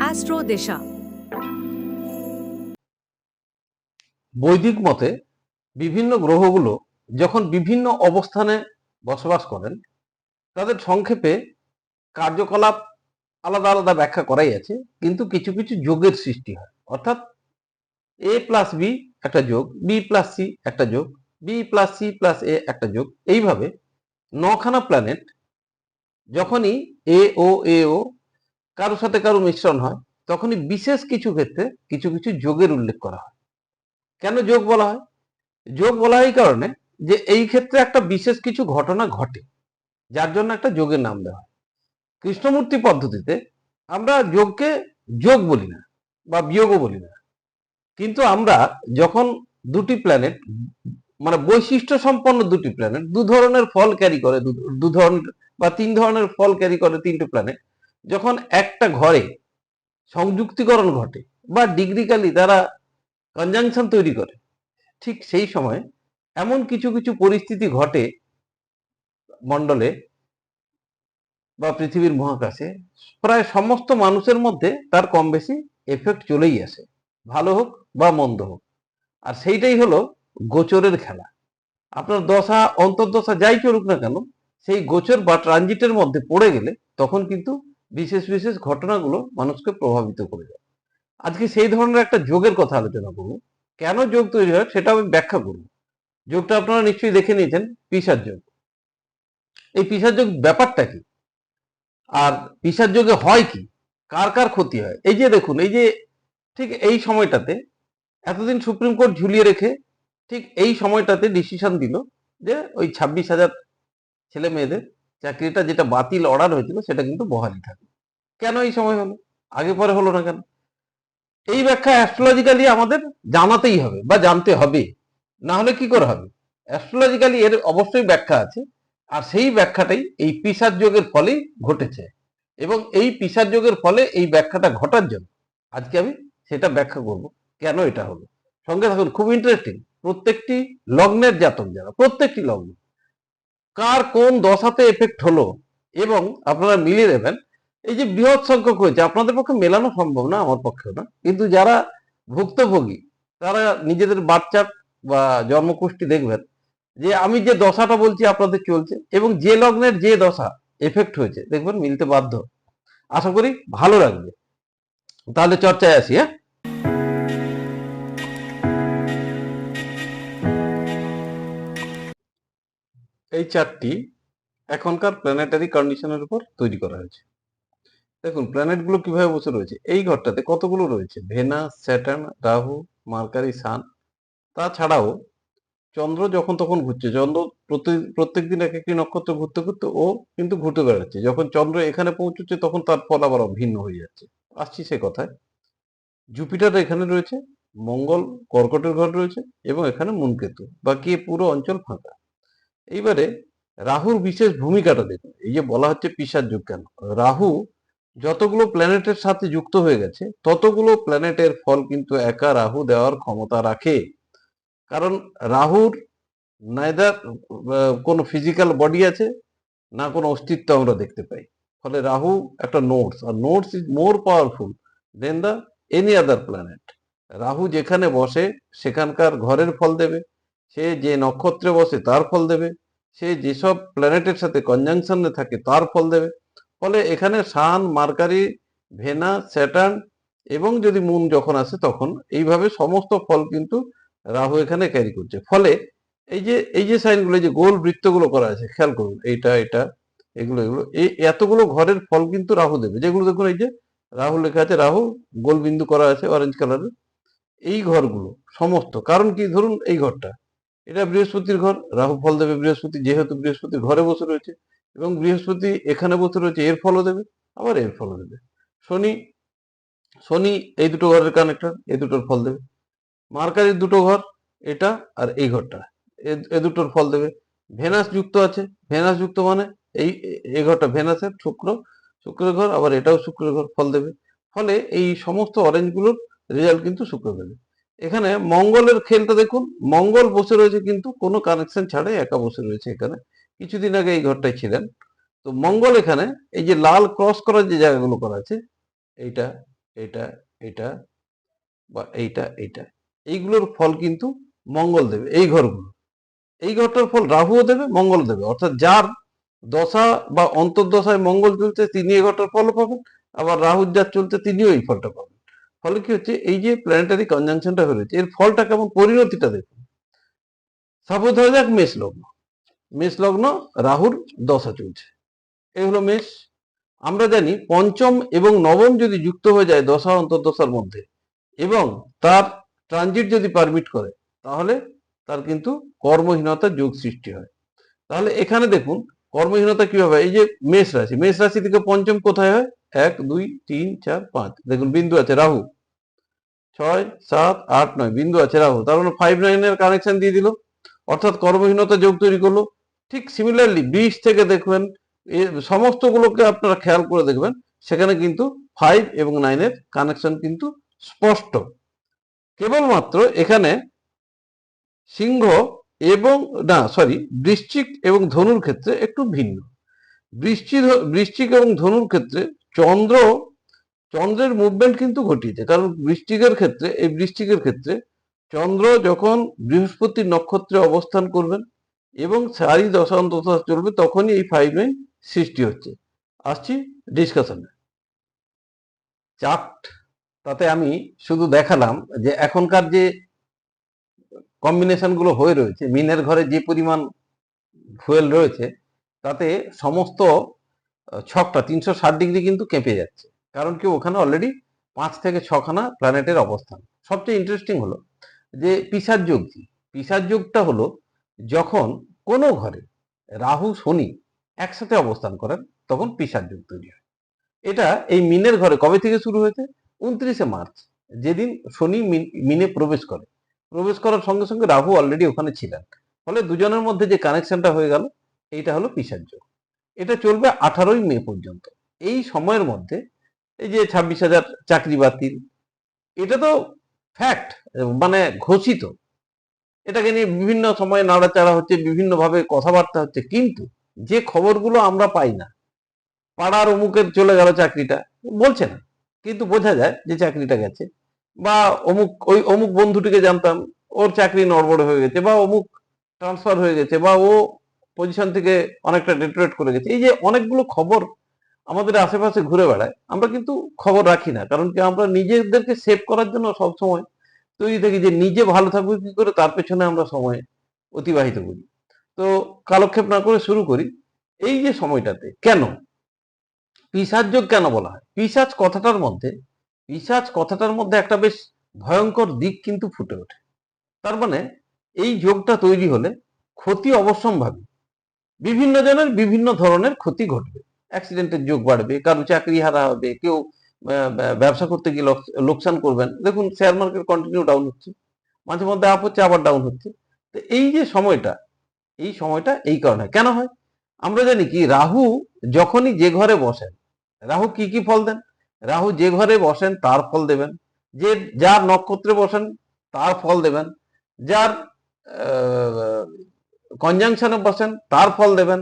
Astro বৈদিক মতে বিভিন্ন গ্রহগুলো যখন বিভিন্ন অবস্থানে বসবাস করেন, তাদের সংক্ষেপে কার্যকলাপ আলাদা আলাদা ব্যাখ্যা করাই আছে, কিন্তু কিছু কিছু যোগের সৃষ্টি হয়। অর্থাৎ এ প্লাস বি একটা যোগ বি প্লাস সি একটা যোগ B plus C plus A একটা যোগ, এইভাবে নখানা প্ল্যানেট যখনই এ ও এ ও কারোর সাথে কারও মিশ্রণ হয়, তখনই বিশেষ কিছু ক্ষেত্রে কিছু কিছু যোগের উল্লেখ করা হয়। কেন যোগ বলা হয়? যোগ বলা হয় এই কারণে যে এই ক্ষেত্রে একটা বিশেষ কিছু ঘটনা ঘটে, যার জন্য একটা যোগের নাম দেওয়া হয়। কৃষ্ণমূর্তি পদ্ধতিতে আমরা যোগকে যোগ বলি না বা বিয়োগও বলি না। কিন্তু আমরা যখন দুটি প্ল্যানেট মানে বৈশিষ্ট্য সম্পন্ন দুটি প্ল্যানেট দু ধরনের ফল ক্যারি করে, দু- ধরনের বা তিন ধরনের ফল ক্যারি করে তিনটে প্ল্যানেট যখন একটা ঘরে সংযুক্তিকরণ ঘটে, বা ডিগ্রিক্যালি তারা কনজাংশন তৈরি করে, ঠিক সেই সময় এমন কিছু কিছু পরিস্থিতি ঘটে মণ্ডলে বা পৃথিবীর মহাকাশে, প্রায় সমস্ত মানুষের মধ্যে তার কম বেশি এফেক্ট চলেই আসে, ভালো হোক বা মন্দ হোক। আর সেইটাই হলো গোচরের খেলা। আপনার দশা, অন্তর্দশা যাই চলুক না কেন, সেই গোচর বা ট্রানজিটের মধ্যে পড়ে গেলে তখন কিন্তু বিশেষ বিশেষ ঘটনাগুলো মানুষকে প্রভাবিত করে যায় আজকে সেই ধরনের একটা যোগের কথা আলোচনা করব। কেন যোগ তৈরি হয় সেটা আমি ব্যাখ্যা করব। যোগটা আপনারা নিশ্চয়ই দেখে নিয়েছেন, পিসার যোগ। এই পিসার যোগ ব্যাপারটা কি? আর পিসার যোগে হয় কি? কার কার ক্ষতি হয়? এই যে দেখুন, এই যে ঠিক এই সময়টাতে এতদিন সুপ্রিম কোর্ট ঝুলিয়ে রেখে ঠিক এই সময়টাতে ডিসিশন দিল যে ওই ছাব্বিশ হাজার ছেলে মেয়েদের চাকরিটা যেটা বাতিল অর্ডার হয়েছিল সেটা কিন্তু বহালি থাকবে কেন এই সময় হলো? আগে পরে হলো না কেন? এই ব্যাখ্যা অ্যাস্ট্রোলজিক্যালি আমাদের জানাতেই হবে বা জানতে হবে। না হলে কি করে হবে? অ্যাস্ট্রোলজিক্যালি এর অবশ্যই ব্যাখ্যা আছে আর সেই ব্যাখ্যাটাই এই পিসার যোগের ফলেই ঘটেছে এবং এই পিসার যোগের ফলে এই ব্যাখ্যাটা ঘটার জন্য আজকে আমি সেটা ব্যাখ্যা করব। কেন এটা হলো? সঙ্গে থাকুন, খুব ইন্টারেস্টিং প্রত্যেকটি লগ্নের জাতক যারা, প্রত্যেকটি লগ্ন। কার কোন দশাতে এফেক্ট হলো এবং আপনারা মিলিয়ে দেবেন এই যে বৃহৎ সংখ্যক হয়েছে, আপনাদের পক্ষে মেলানো সম্ভব না, আমার পক্ষেও না। কিন্তু যারা ভুক্তভোগী, তারা নিজেদের বাচ্চার বা জন্মকুষ্টি দেখবেন, যে আমি যে দশাটা বলছি আপনাদের চলছে, এবং যে লগ্নের যে দশা এফেক্ট হয়েছে, দেখবেন মিলতে বাধ্য। আশা করি ভালো লাগবে। তাহলে চর্চায় আসি হ্যাঁ? এই চারটি এখনকার প্ল্যানেটারি কন্ডিশনের উপর তৈরি করা হয়েছে। দেখুন প্ল্যানেটগুলো কীভাবে বসে রয়েছে? এই ঘরটাতে কতগুলো রয়েছে? Venus Saturn, Rahu, Mercury, sun. তাছাড়াও চন্দ্র যখন তখন ঘুরছে, চন্দ্র প্রত্যেক দিন এক একটি নক্ষত্র ঘুরতে ঘুরতে ও কিন্তু ঘুরতে বেড়াচ্ছে। যখন চন্দ্র এখানে পৌঁছচ্ছে, তখন তার ফল আবার ভিন্ন হয়ে যাচ্ছে। আসছি সে কথায়। জুপিটার এখানে রয়েছে, মঙ্গল কর্কটের ঘর রয়েছে এবং এখানে মুনকেতু। বাকি পুরো অঞ্চল ফাঁকা। এইবারে রাহুর বিশেষ ভূমিকাটা দেখুন। এই যে বলা হচ্ছে পিসার যুগ কেন? রাহু যতগুলো প্ল্যানেটের সাথে যুক্ত হয়ে গেছে, ততগুলো প্ল্যানেটের ফল কিন্তু একা রাহু দেওয়ার ক্ষমতা রাখে। কারণ রাহুর নাইদার কোনো ফিজিক্যাল বডি আছে, না কোনো অস্তিত্ব আমরা দেখতে পাই। ফলে রাহু একটা nodes R nodes is more powerful than the any other planet Rahu যেখানে বসে, সেখানকার ঘরের ফল দেবে। সে যে নক্ষত্রে বসে তার ফল দেবে, সে যেসব প্ল্যানেটের সাথে কনজাংশনে থাকে তার ফল দেবে। ফলে এখানে সান মার্কারি ভেনা স্যাটার্ন এবং যদি মুন যখন আসে তখন এইভাবে সমস্ত ফল কিন্তু রাহু এখানে ক্যারি করছে। ফলে এই যে এই যে সাইনগুলো যে গোল বৃত্তগুলো করা আছে, খেয়াল করুন, এইটা এটা এগুলো এগুলো, এই এতগুলো ঘরের ফল কিন্তু রাহু দেবে। যেগুলো দেখুন এই যে, রাহু লেখা আছে, রাহু, গোল বিন্দু করা আছে অরেঞ্জ কালারের এই ঘরগুলো, সমস্ত, কারণ কি? ধরুন এই ঘরটা এটা বৃহস্পতির ঘর, রাহু ফল দেবে বৃহস্পতি, যেহেতু বৃহস্পতি ঘরে বসে রয়েছে এবং বৃহস্পতি এখানে বসে রয়েছে, এর ফলও দেবে, আবার এর ফলও দেবে। শনি শনি এই দুটো ঘরের কানেক্টর এই দুটোর ফল দেবে। মার্কারির দুটো ঘর, এটা আর এই ঘরটা, এ- দুটোর ফল দেবে। ভেনাস যুক্ত আছে, ভেনাস যুক্ত মানে এই এই ঘরটা ভেনাসের শুক্র, শুক্রের ঘর, আবার এটাও শুক্রের ঘর ফল দেবে। ফলে এই সমস্ত অরেঞ্জগুলোর রেজাল্ট কিন্তু শুক্র দেবে। এখানে মঙ্গলের খেলটা দেখুন, মঙ্গল বসে রয়েছে কিন্তু কোনো কানেকশন ছাড়াই একা বসে রয়েছে এখানে। কিছুদিন আগে এই ঘরটায় ছিলেন। তো মঙ্গল এখানে এই যে লাল ক্রস করার যে জায়গাগুলো করা আছে, এইটা এটা এটা বা এইটা এইটা, এইগুলোর ফল কিন্তু মঙ্গল দেবে, এই ঘরগুলো। এই ঘরটার ফল রাহুও দেবে, মঙ্গল দেবে। অর্থাৎ যার দশা বা অন্তর্দশায় মঙ্গল চলছে, তিনি এই ঘরটার ফল পাবেন। আবার রাহুর যার চলছে, তিনিও এই ফলটা পাবেন। ফলে কি হচ্ছে? এই যে প্ল্যানেটারি কনজাংশনটা হয়ে রয়েছে এর ফলটা কেমন? পরিণতিটা দেখুন। সাপোজ ধরা যাক মেষ লগ্ন। মেষ লগ্ন রাহুর দশা চলছে। এই হলো মেষ। আমরা জানি পঞ্চম এবং নবম যদি যুক্ত হয়ে যায় দশা অন্তর্দশার মধ্যে এবং তার ট্রানজিট যদি পারমিট করে, তাহলে তার কিন্তু কর্মহীনতার যোগ সৃষ্টি হয়। তাহলে এখানে দেখুন কর্মহীনতা কি হবে এই যে মেষ রাশি মেষ রাশি থেকে পঞ্চম কোথায় হয়? এক, দুই, তিন, চার, পাঁচ। দেখুন, বিন্দু আছে, রাহু। ছয়, সাত, আট, নয়, বিন্দু আছে, রাহু। তার মানে ফাইভ নাইনের কানেকশন দিয়ে দিল। অর্থাৎ কর্মহীনতা যোগ তৈরি করল। ঠিক সিমিলারলি বিশ থেকে দেখবেন সমস্তগুলোকে আপনারা খেয়াল করে দেখবেন, সেখানে কিন্তু ফাইভ এবং নাইনের কানেকশন কিন্তু স্পষ্ট। কেবলমাত্র এখানে সিংহ এবং, না সরি বৃশ্চিক এবং ধনুর ক্ষেত্রে একটু ভিন্ন। বৃশ্চিক বৃশ্চিক এবং ধনুর ক্ষেত্রে চন্দ্র, চন্দ্রের মুভমেন্ট কিন্তু ঘটিয়েছে। কারণ বৃষ্টিকের ক্ষেত্রে, এই বৃষ্টিকের ক্ষেত্রে চন্দ্র যখন বৃহস্পতির নক্ষত্রে অবস্থান করবেন এবং সারি দশান্তদশা চলবে, তখনই এই ফাইভ নাইন সৃষ্টি হচ্ছে। আসছি ডিসকাশনে চার্ট তাতে আমি শুধু দেখালাম যে এখনকার যে কম্বিনেশনগুলো হয়ে রয়েছে, মিনের ঘরে যে পরিমাণ ফুয়েল রয়েছে, তাতে সমস্ত ছকটা তিনশো ষাট ডিগ্রি কিন্তু কেঁপে যাচ্ছে। কারণ কি ওখানে অলরেডি পাঁচ থেকে ছখানা প্ল্যানেটের অবস্থান। সবচেয়ে ইন্টারেস্টিং হলো যে পিসার যোগ কি? পিসার যোগটা হলো যখন কোনো ঘরে রাহু, শনি একসাথে অবস্থান করেন, তখন পিসার যোগ তৈরি হয়। এটা এই মিনের ঘরে কবে থেকে শুরু হয়েছে? উনত্রিশে মার্চ, যেদিন শনি মিনে প্রবেশ করে। প্রবেশ করার সঙ্গে সঙ্গে রাহু অলরেডি ওখানে ছিলেন। ফলে দুজনের মধ্যে যে কানেকশনটা হয়ে গেল, এইটা হলো পিসার যোগ। এটা চলবে আঠারোই মে পর্যন্ত। এই সময়ের মধ্যে এই যে ছাব্বিশ হাজার চাকরি বাতিল, এটা তো ফ্যাক্ট মানে ঘোষিত। এটাকে নিয়ে বিভিন্ন সময়ে নাড়াচাড়া হচ্ছে, বিভিন্নভাবে কথাবার্তা হচ্ছে, কিন্তু যে খবরগুলো আমরা পাই না, পাড়ার অমুকের চলে গেল চাকরিটা, বলছে না। কিন্তু বোঝা যায় যে চাকরিটা গেছে। বা অমুক ওই অমুক বন্ধুটিকে জানতাম, ওর চাকরি নড়বড় হয়ে গেছে বা অমুক ট্রান্সফার হয়ে গেছে বা ও পজিশন থেকে অনেকটা ডেটোরেট করে গেছে। এই যে অনেকগুলো খবর আমাদের আশেপাশে ঘুরে বেড়ায়, আমরা কিন্তু খবর রাখি না। কারণ কি আমরা নিজেদেরকে সেভ করার জন্য সবসময় তৈরি থাকি যে নিজে ভালো থাকব কি করে, তার পেছনে আমরা সময় অতিবাহিত করি। তো কালক্ষেপ না করে শুরু করি এই যে সময়টাতে। কেন? পিসাজ যোগ কেন বলা হয়? পিসাজ কথাটার মধ্যে পিসাজ কথাটার মধ্যে একটা বেশ ভয়ঙ্কর দিক কিন্তু ফুটে ওঠে। তার মানে এই যোগটা তৈরি হলে ক্ষতি অবশ্যম্ভাবী। বিভিন্ন জনের বিভিন্ন ধরনের ক্ষতি ঘটবে। অ্যাক্সিডেন্টের যোগ বাড়বে, কারও চাকরি হারা হবে, কেউ ব্যবসা করতে গিয়ে লোক- লোকসান করবেন। দেখুন শেয়ার মার্কেট কন্টিনিউ ডাউন হচ্ছে, মাঝে মধ্যে আপ হচ্ছে, আবার ডাউন হচ্ছে। তো এই যে সময়টা, এই সময়টা এই কারণে। কেন হয়? আমরা জানি কি, রাহু যখনই যে ঘরে বসেন, রাহু কি কি ফল দেন? রাহু যে ঘরে বসেন, তার ফল দেবেন। যে যার নক্ষত্রে বসেন, তার ফল দেবেন। যার কনজাংশনে বসেন, তার ফল দেবেন।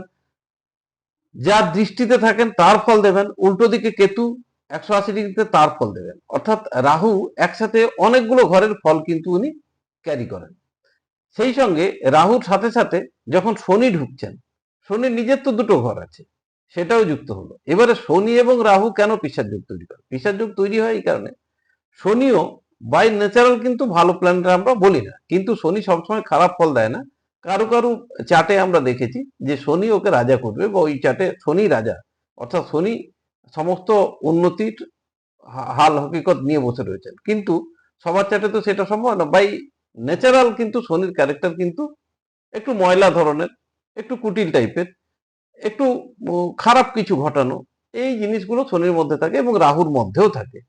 যার দৃষ্টিতে থাকেন, তার ফল দেবেন। উল্টো দিকে কেতু একশো আশি ডিগ্রিতে তার ফল দেবেন। অর্থাৎ রাহু একসাথে অনেকগুলো ঘরের ফল কিন্তু উনি ক্যারি করেন। সেই সঙ্গে রাহুর সাথে সাথে যখন শনি ঢুকছেন শনি নিজের তো দুটো ঘর আছে। সেটাও যুক্ত হলো। এবারে শনি এবং রাহু কেন পিসার যুগ তৈরি করে পিসার যুগ তৈরি হয় এই কারণে। শনিও বাই ন্যাচারাল কিন্তু ভালো প্ল্যানেট আমরা বলি না। কিন্তু শনি সবসময় খারাপ ফল দেয় না। কারও কারও চাটে আমরা দেখেছি যে শনি ওকে রাজা করবে বা ওই চাটে শনি রাজা। অর্থাৎ শনি সমস্ত উন্নতির হাল হকিকত নিয়ে বসে রয়েছেন। কিন্তু সবার চাটে তো সেটা সম্ভব না। বাই ন্যাচারাল কিন্তু শনির ক্যারেক্টার কিন্তু একটু ময়লা ধরনের, একটু কুটিল টাইপের একটু খারাপ কিছু ঘটানো, এই জিনিসগুলো শনির মধ্যে থাকে এবং রাহুর মধ্যেও থাকে।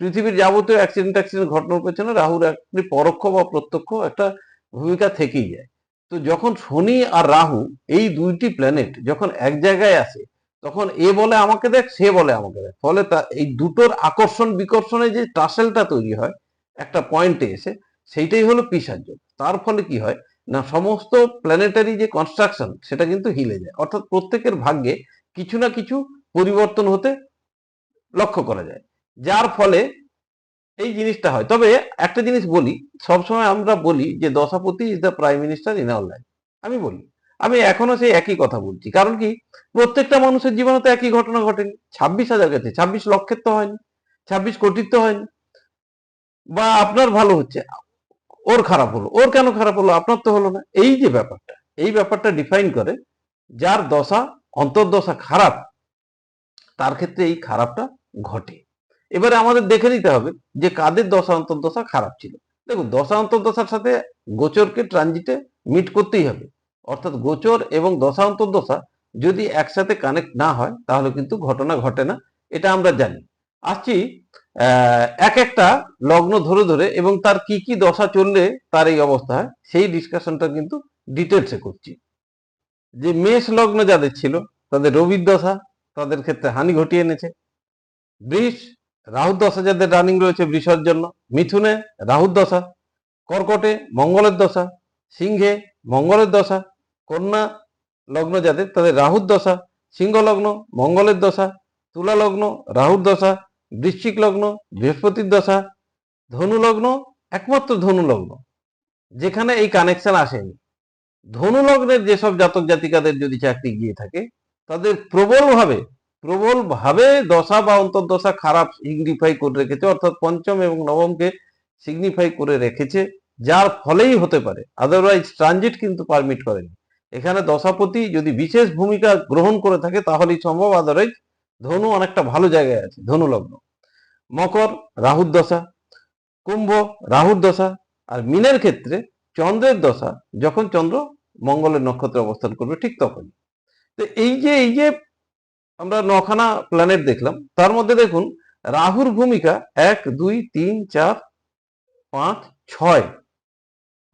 পৃথিবীর যাবতীয় অ্যাক্সিডেন্ট অ্যাক্সিডেন্ট ঘটনার পেছনে রাহুর একটি পরোক্ষ বা প্রত্যক্ষ একটা ভূমিকা থেকেই যায়। তো যখন শনি আর রাহু এই দুইটি প্ল্যানেট যখন এক জায়গায় আসে, তখন এ বলে আমাকে দেখ, সে বলে আমাকে দেখ। ফলে তা, এই দুটোর আকর্ষণ বিকর্ষণে যে টাসেলটা তৈরি হয়, একটা পয়েন্টে এসে, সেইটাই হলো পিসার্য তার ফলে কি হয় না, সমস্ত প্ল্যানেটারি যে কনস্ট্রাকশন সেটা কিন্তু হিলে যায়। অর্থাৎ প্রত্যেকের ভাগ্যে কিছু না কিছু পরিবর্তন হতে লক্ষ্য করা যায়। যার ফলে এই জিনিসটা হয়। তবে একটা জিনিস বলি, সবসময় আমরা বলি যে, দশাপতি is the prime minister in our life আমি বলি, আমি এখনও সেই একই কথা বলছি। কারণ কি? প্রত্যেকটা মানুষের জীবনে তো একই ঘটনা ঘটেনি। ছাব্বিশ হাজার গেছে, ছাব্বিশ লক্ষের তো হয়নি, ছাব্বিশ কোটির তো হয়নি। বা আপনার ভালো হচ্ছে। ওর খারাপ হলো, ওর কেন খারাপ হলো? আপনার তো হলো না। এই যে ব্যাপারটা, এই ব্যাপারটা ডিফাইন করে যার দশা, অন্তর্দশা খারাপ, তার ক্ষেত্রে এই খারাপটা ঘটে। এবারে আমাদের দেখে নিতে হবে যে কাদের দশা, অন্তর্দশা খারাপ ছিল। দেখুন, দশা, অন্তর্দশার সাথে গোচরকে ট্রানজিটে মিট করতেই হবে। অর্থাৎ গোচর এবং দশা, অন্তর্দশা যদি একসাথে কানেক্ট না হয়, তাহলে কিন্তু ঘটনা ঘটে না। এটা আমরা জানি। আসছি এক একটা লগ্ন ধরে ধরে এবং তার কি কি দশা চললে তার এই অবস্থা হয়, সেই ডিসকাশনটা কিন্তু ডিটেলসে করছি। যে মেষ লগ্ন যাদের ছিল, তাদের রবির দশা, তাদের ক্ষেত্রে হানি ঘটিয়ে এনেছে। বৃষ, রাহুর দশা যাদের রানিং রয়েছে বৃষর জন্য, মিথুনে রাহুর দশা, কর্কটে মঙ্গলের দশা, সিংহে মঙ্গলের দশা, কন্যা লগ্ন যাদের, তাদের রাহুর দশা, সিংহ লগ্ন মঙ্গলের দশা, তুলা লগ্ন রাহুর দশা বৃশ্চিক লগ্ন, বৃহস্পতির দশা, ধনু লগ্ন, একমাত্র ধনু লগ্ন। যেখানে এই কানেকশন আসেনি। ধনু লগ্নের যেসব জাতক জাতিকাদের যদি চাকরি গিয়ে থাকে, তাদের প্রবলভাবে প্রবলভাবে দশা বা অন্তর্দশা খারাপ সিগনিফাই করে রেখেছে, অর্থাৎ পঞ্চম এবং নবমকে সিগনিফাই করে রেখেছে, যার ফলেই হতে পারে। আদারওয়াইজ ট্রানজিট কিন্তু পারমিট করেনি। এখানে দশাপতি যদি বিশেষ ভূমিকা গ্রহণ করে থাকে, তাহলেই সম্ভব। আদারওয়াইজ ধনু অনেকটা ভালো জায়গায় আছে, ধনু লগ্ন। মকর, রাহুর দশা, কুম্ভ, রাহুর দশা, আর মিনের ক্ষেত্রে চন্দ্রের দশা, যখন চন্দ্র মঙ্গলের নক্ষত্রে অবস্থান করবে ঠিক তখনই। তো এই যে এই যে আমরা নখানা প্ল্যানেট দেখলাম, তার মধ্যে দেখুন রাহুর ভূমিকা এক, দুই, তিন, চার, পাঁচ, ছয়।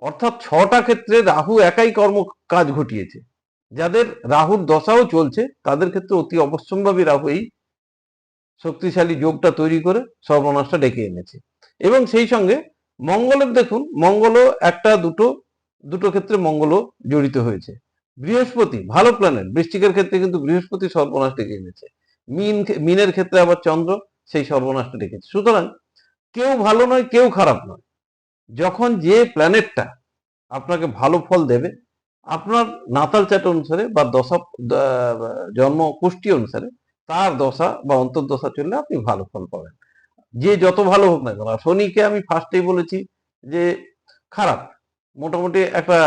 অর্থাৎ ছটা ক্ষেত্রে রাহু একাই কর্ম কাজ ঘটিয়েছে। যাদের রাহুর দশাও চলছে, তাদের ক্ষেত্রে অতি অবশ্যম্ভাবী রাহু এই শক্তিশালী যোগটা তৈরি করে সর্বনাশটা ডেকে এনেছে। এবং সেই সঙ্গে মঙ্গলের দেখুন, মঙ্গলও একটা দুটো দুটো ক্ষেত্রে মঙ্গলও জড়িত হয়েছে। বৃহস্পতি, ভালো প্ল্যানেট বৃষ্টিকের ক্ষেত্রে কিন্তু বৃহস্পতি সর্বনাশ ডেকে এনেছে। মিন, মিনের ক্ষেত্রে আবার চন্দ্র, সেই সর্বনাশটা ডেকেছে সুতরাং কেউ ভালো নয়, কেউ খারাপ নয়। যখন যে প্ল্যানেটটা আপনাকে ভালো ফল দেবে আপনার নাতাল চাট অনুসারে বা দশা জন্ম কুষ্টি অনুসারে তার দশা বা অন্তর্দশা চললে আপনি ভালো ফল পাবেন। যে যত ভালো হোক না কেন শনিকে আমি ফার্স্টেই বলেছি যে খারাপ, মোটামুটি একটা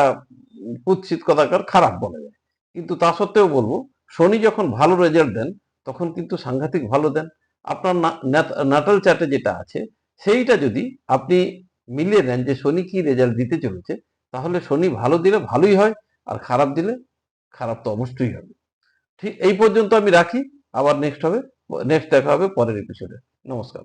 কুৎসিত কথাকার খারাপ বলা যায়। কিন্তু তা সত্ত্বেও বলব, শনি যখন ভালো রেজাল্ট দেন, তখন কিন্তু সাংঘাতিক ভালো দেন। আপনার নাটাল চার্টে যেটা আছে, সেইটা যদি আপনি মিলিয়ে নেন যে শনি কি রেজাল্ট দিতে চলেছে তাহলে শনি ভালো দিলে ভালোই হয়, আর খারাপ দিলে খারাপ তো অবশ্যই হবে। ঠিক এই পর্যন্ত আমি রাখি, আবার নেক্সট হবে নেক্সট দেখা হবে পরের এপিসোডে নমস্কার।